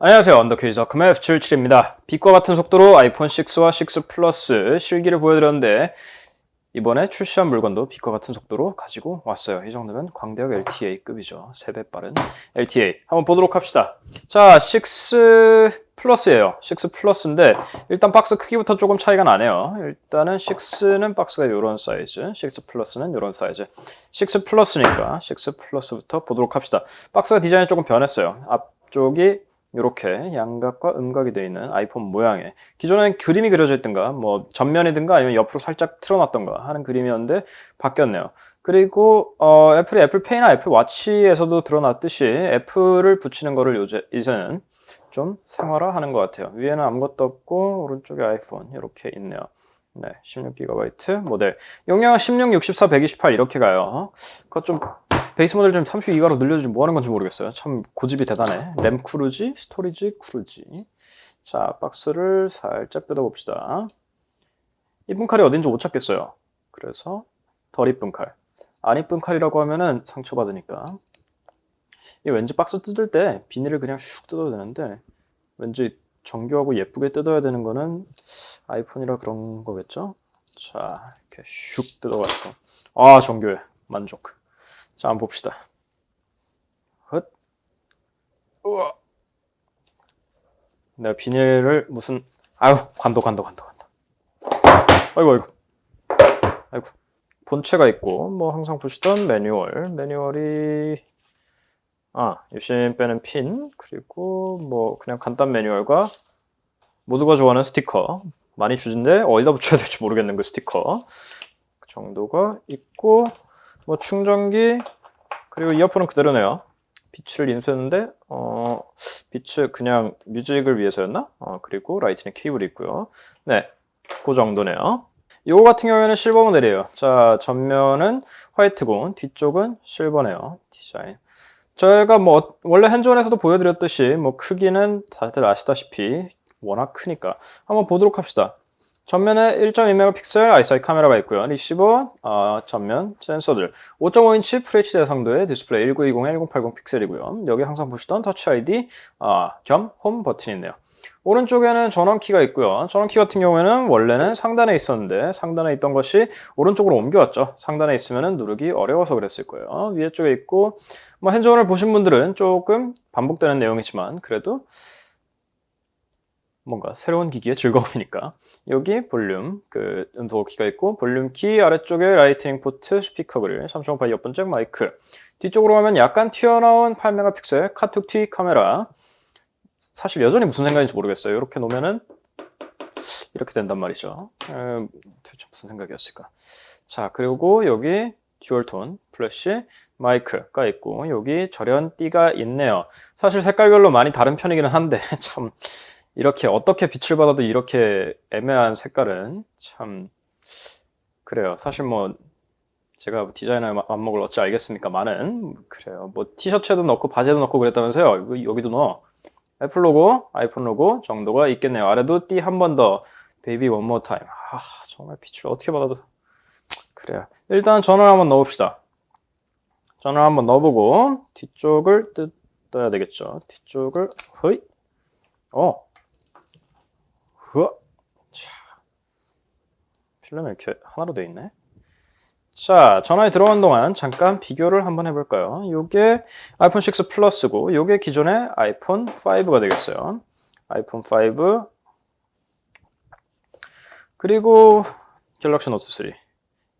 안녕하세요. 언더케이저 금의 F77입니다. 빛과 같은 속도로 아이폰 6와 6 플러스 실기를 보여드렸는데 이번에 출시한 물건도 빛과 같은 속도로 가지고 왔어요. 이 정도면 광대역 LTA급이죠. 3배 빠른 LTA. 한번 보도록 합시다. 자, 6 플러스예요. 6 플러스인데 일단 박스 크기부터 조금 차이가 나네요. 일단은 6는 박스가 이런 사이즈, 6 플러스는 이런 사이즈. 6 플러스니까 6 플러스부터 보도록 합시다. 박스가 디자인이 조금 변했어요. 앞쪽이 이렇게 양각과 음각이 되어 있는 아이폰 모양의 기존엔 그림이 그려져 있던가 뭐 전면이든가 아니면 옆으로 살짝 틀어놨던가 하는 그림이었는데 바뀌었네요. 그리고 어, 애플이 애플페이나 애플 워치에서도 드러났듯이 애플을 붙이는 거를 요새 이제는 좀 생활화하는 것 같아요. 위에는 아무것도 없고 오른쪽에 아이폰 이렇게 있네요. 네, 16GB 모델 용량은 16, 64, 128 이렇게 가요. 그거 좀 베이스 모델 좀 32가로 늘려주지 뭐 하는 건지 모르겠어요. 참 고집이 대단해. 램 쿠르지, 스토리지 쿠르지. 자, 박스를 살짝 뜯어봅시다. 이쁜 칼이 어딘지 못 찾겠어요. 그래서 덜 이쁜 칼. 안 이쁜 칼이라고 하면은 상처받으니까. 이 왠지 박스 뜯을 때 비닐을 그냥 슉 뜯어야 되는데 왠지 정교하고 예쁘게 뜯어야 되는 거는 아이폰이라 그런 거겠죠? 자, 이렇게 슉 뜯어가지고. 아, 정교해. 만족. 자, 한번 봅시다. 헛. 우와. 내가 비닐을 무슨 아유 관도 관도 관도 관도. 아이고 아이고. 아이고. 본체가 있고 뭐 항상 보시던 매뉴얼 매뉴얼이 아 유심 빼는 핀 그리고 뭐 그냥 간단 매뉴얼과 모두가 좋아하는 스티커 많이 주진데 어디다 붙여야 될지 모르겠는 그 스티커 그 정도가 있고 뭐 충전기 그리고 이어폰은 그대로네요. 빛을 인수했는데 어 빛을 그냥 뮤직을 위해서였나? 어 그리고 라이트닝 케이블이 있고요. 네, 그 정도네요. 이거 같은 경우에는 실버 모델이에요. 자, 전면은 화이트고 뒤쪽은 실버네요. 디자인. 저희가 뭐 원래 핸즈온에서도 보여드렸듯이 뭐 크기는 다들 아시다시피 워낙 크니까 한번 보도록 합시다. 전면에 1.2메가픽셀 아이사이 카메라가 있고요. 리시버, 어, 전면 센서들, 5.5인치 FHD 해상도의 디스플레이 1920, 1080 픽셀이고요. 여기 항상 보시던 터치 아이디 어, 겸홈 버튼이 있네요. 오른쪽에는 전원키가 있고요. 전원키 같은 경우에는 원래는 상단에 있었는데 상단에 있던 것이 오른쪽으로 옮겨왔죠. 상단에 있으면 누르기 어려워서 그랬을 거예요. 위에 쪽에 있고 뭐 핸즈온을 보신 분들은 조금 반복되는 내용이지만 그래도 뭔가 새로운 기기의 즐거움이니까 여기 볼륨 그 음소거 키가 있고 볼륨 키 아래쪽에 라이트닝 포트 스피커 그릴 삼성 파이 옆번 잭 마이크. 뒤쪽으로 가면 약간 튀어나온 8메가픽셀 카툭 T 카메라. 사실 여전히 무슨 생각인지 모르겠어요. 이렇게 놓으면은 이렇게 된단 말이죠. 에, 도대체 무슨 생각이었을까? 자 그리고 여기 듀얼톤 플래시 마이크가 있고 여기 절연 띠가 있네요. 사실 색깔별로 많이 다른 편이기는 한데 참 이렇게 어떻게 빛을 받아도 이렇게 애매한 색깔은 참 그래요. 사실 뭐 제가 디자이너 안목을 어찌 알겠습니까? 많은 그래요. 뭐 티셔츠에도 넣고 바지에도 넣고 그랬다면서요. 여기도 넣어. 애플 로고, 아이폰 로고 정도가 있겠네요. 아래도 띠 한 번 더. 베이비 원모 타임. 아 정말 빛을 어떻게 받아도 그래요. 일단 전원 한번 넣읍시다. 전원 한번 넣어보고 뒤쪽을 뜯어야 되겠죠. 뒤쪽을 허이. 어 흐 자. 필름이 이렇게 하나로 돼 있네. 자, 전화에 들어온 동안 잠깐 비교를 한번 해볼까요? 이게 아이폰 6 플러스고, 이게 기존의 아이폰 5가 되겠어요. 아이폰 5. 그리고 갤럭시 노트 3.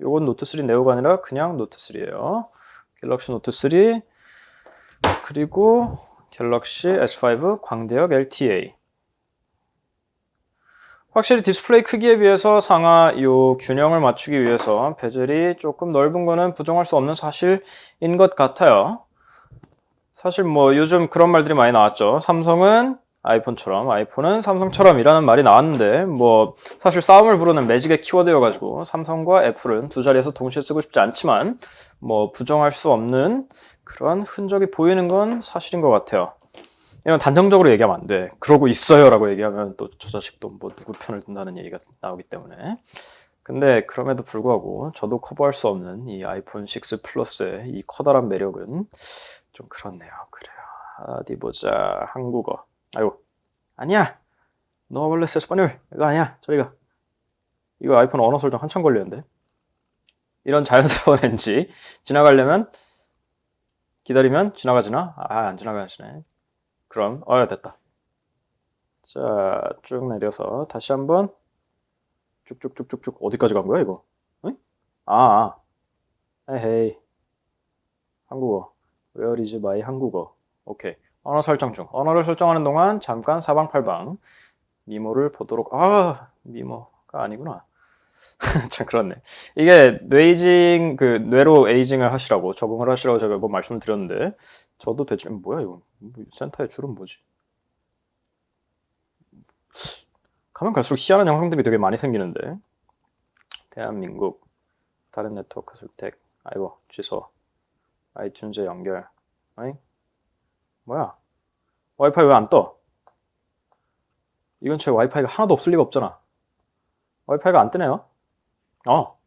이건 노트 3 네오가 아니라 그냥 노트 3예요. 갤럭시 노트 3. 그리고 갤럭시 S5 광대역 LTA. 확실히 디스플레이 크기에 비해서 상하 요 균형을 맞추기 위해서 베젤이 조금 넓은 거는 부정할 수 없는 사실인 것 같아요. 사실 뭐 요즘 그런 말들이 많이 나왔죠. 삼성은 아이폰처럼, 아이폰은 삼성처럼이라는 말이 나왔는데 뭐 사실 싸움을 부르는 매직의 키워드여가지고 삼성과 애플은 두 자리에서 동시에 쓰고 싶지 않지만 뭐 부정할 수 없는 그런 흔적이 보이는 건 사실인 것 같아요. 이건 단정적으로 얘기하면 안 돼. 그러고 있어요라고 얘기하면 또 저 자식도 뭐 누구 편을 든다는 얘기가 나오기 때문에. 근데 그럼에도 불구하고 저도 커버할 수 없는 이 아이폰 6 플러스의 이 커다란 매력은 좀 그렇네요. 그래요. 어디 보자. 한국어. 아이고 아니야 너 원래 스파뇰 이거 아니야 저리가 이거 아이폰 언어 설정 한참 걸리는데 이런 자연스러운 NG 지나가려면 기다리면 지나가지나? 아 안 지나가시네 그럼 어야 됐다. 자 쭉 내려서 다시 한번 쭉쭉쭉쭉쭉 어디까지 간 거야 이거? 응? 아, 아. 에헤이. 한국어. Where is my 한국어? 오케이. 언어 설정 중. 언어를 설정하는 동안 잠깐 사방팔방 미모를 보도록. 아 미모가 아니구나 참 그렇네. 이게 뇌이징 그 뇌로 에이징을 하시라고 적응을 하시라고 제가 뭐 말씀을 드렸는데 저도 대체 뭐야 이거? 뭐, 센터의 줄은 뭐지? 가면 갈수록 희한한 영상들이 되게 많이 생기는데. 대한민국 다른 네트워크 선택 아이고 취소. 아이튠즈 연결. 아이 뭐야? 와이파이 왜 안 떠? 이 근처에 와이파이가 하나도 없을 리가 없잖아. 와이파이가 안 뜨네요 어.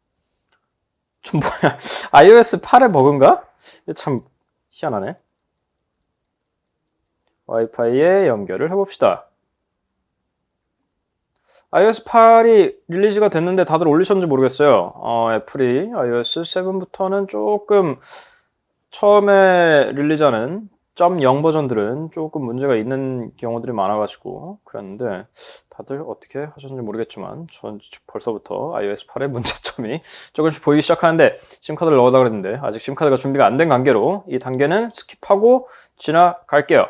좀 뭐야 iOS 8의 버그인가? 참 희한하네 와이파이에 연결을 해봅시다 iOS 8이 릴리즈가 됐는데 다들 올리셨는지 모르겠어요. 어, 애플이 iOS 7부터는 조금 처음에 릴리즈하는 0 버전들은 조금 문제가 있는 경우들이 많아가지고 그랬는데 다들 어떻게 하셨는지 모르겠지만 전 벌써부터 iOS 8의 문제점이 조금씩 보이기 시작하는데 심카드를 넣어다 그랬는데 아직 심카드가 준비가 안 된 관계로 이 단계는 스킵하고 지나갈게요.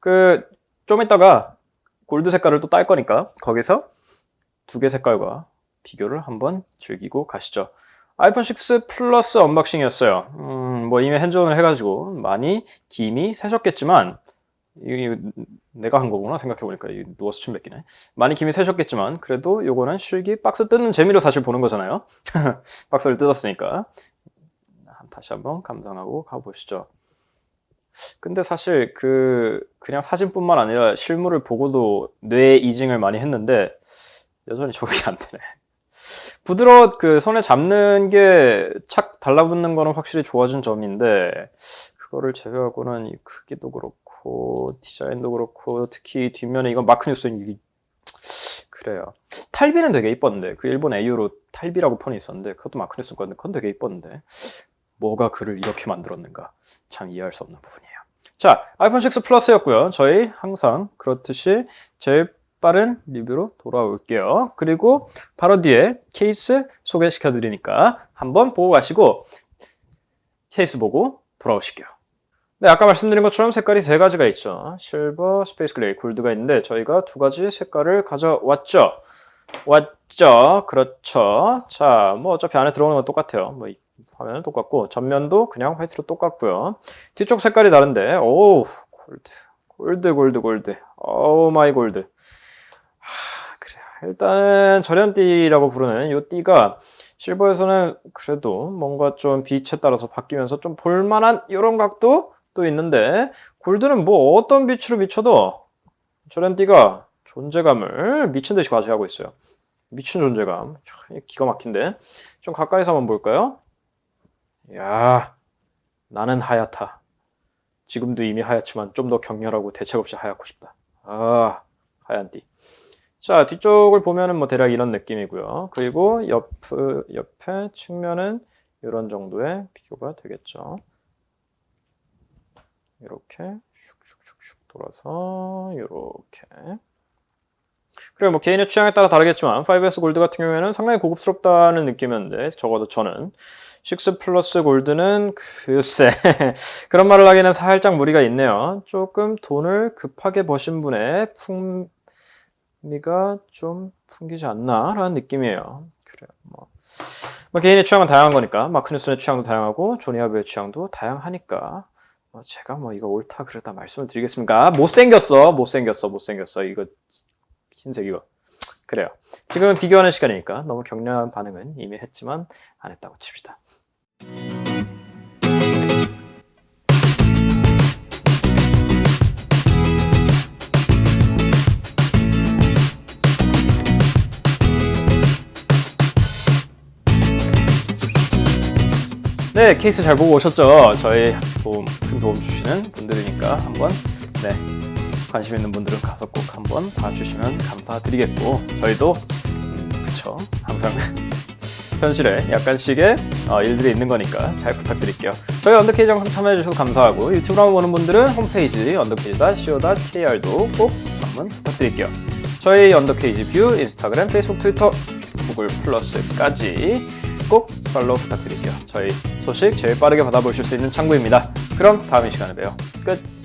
그 좀 이따가 골드 색깔을 또 딸 거니까 거기서 두 개 색깔과 비교를 한번 즐기고 가시죠. 아이폰 6 플러스 언박싱이었어요. 음, 뭐 이미 핸즈온을 해가지고 많이 김이 새셨겠지만 이게 내가 한 거구나 생각해보니까 누워서 침 뱉기네. 많이 김이 새셨겠지만 그래도 요거는 실기 박스 뜯는 재미로 사실 보는 거잖아요. 박스를 뜯었으니까 다시 한번 감상하고 가보시죠. 근데 사실 그 그냥 사진뿐만 아니라 실물을 보고도 뇌 이징을 많이 했는데 여전히 적응이 안 되네. 부드러워 그 손에 잡는 게 착 달라붙는 거는 확실히 좋아진 점인데 그거를 제외하고는 이 크기도 그렇고 디자인도 그렇고 특히 뒷면에 이건 마크뉴스 이 그래요. 탈비는 되게 이뻤는데 그 일본 AU로 탈비라고 폰이 있었는데 그것도 마크뉴스 건데 그건 되게 이뻤는데 뭐가 그를 이렇게 만들었는가 참 이해할 수 없는 부분이에요. 자, 아이폰 6 플러스였고요. 저희 항상 그렇듯이 제일 빠른 리뷰로 돌아올게요. 그리고 바로 뒤에 케이스 소개시켜 드리니까 한번 보고 가시고 케이스 보고 돌아오실게요. 네, 아까 말씀드린 것처럼 색깔이 세 가지가 있죠. 실버, 스페이스 그레이, 골드가 있는데 저희가 두 가지 색깔을 가져왔죠. 왔죠. 그렇죠. 자, 뭐 어차피 안에 들어오는 건 똑같아요. 뭐 화면은 똑같고 전면도 그냥 화이트로 똑같고요. 뒤쪽 색깔이 다른데 오 골드 골드 골드 골드 오 마이 골드 일단 절연띠라고 부르는 이 띠가 실버에서는 그래도 뭔가 좀 빛에 따라서 바뀌면서 좀 볼만한 이런 각도 또 있는데 골드는 뭐 어떤 빛으로 비춰도 절연띠가 존재감을 미친 듯이 과시하고 있어요. 미친 존재감. 기가 막힌데. 좀 가까이서 한번 볼까요? 야, 나는 하얗다. 지금도 이미 하얗지만 좀 더 격렬하고 대책 없이 하얗고 싶다. 아, 하얀 띠. 자, 뒤쪽을 보면은 뭐 대략 이런 느낌이고요. 그리고 옆, 옆에 측면은 이런 정도의 비교가 되겠죠. 이렇게 슉슉슉슉 돌아서 이렇게 그리고 뭐 개인의 취향에 따라 다르겠지만 5S 골드 같은 경우에는 상당히 고급스럽다는 느낌이었는데 적어도 저는 6 플러스 골드는 글쎄 그런 말을 하기에는 살짝 무리가 있네요. 조금 돈을 급하게 버신 분의 풍 미가 좀 풍기지 않나라는 느낌이에요. 그래요. 뭐, 뭐 개인의 취향은 다양한 거니까 마크뉴스의 취향도 다양하고 조니아브의 취향도 다양하니까 뭐 제가 뭐 이거 옳다 그러다 말씀을 드리겠습니까? 못생겼어, 못생겼어, 못생겼어. 이거 흰색 이거. 그래요. 지금은 비교하는 시간이니까 너무 격렬한 반응은 이미 했지만 안 했다고 칩시다. 네, 케이스 잘 보고 오셨죠? 저희 도움, 큰 도움 주시는 분들이니까 한번 네, 관심 있는 분들은 가서 꼭 한번 봐주시면 감사드리겠고 저희도 음, 그쵸 항상 현실에 약간씩의 어, 일들이 있는 거니까 잘 부탁드릴게요. 저희 언더케이지 영상 참여해주셔서 감사하고 유튜브로 보는 분들은 홈페이지 언더케이지.co.kr도 꼭 방문 부탁드릴게요. 저희 언더케이지 뷰, 인스타그램, 페이스북, 트위터, 구글 플러스까지 꼭 팔로우 부탁드릴게요. 저희 소식 제일 빠르게 받아보실 수 있는 창구입니다. 그럼 다음 이 시간에 봬요. 끝!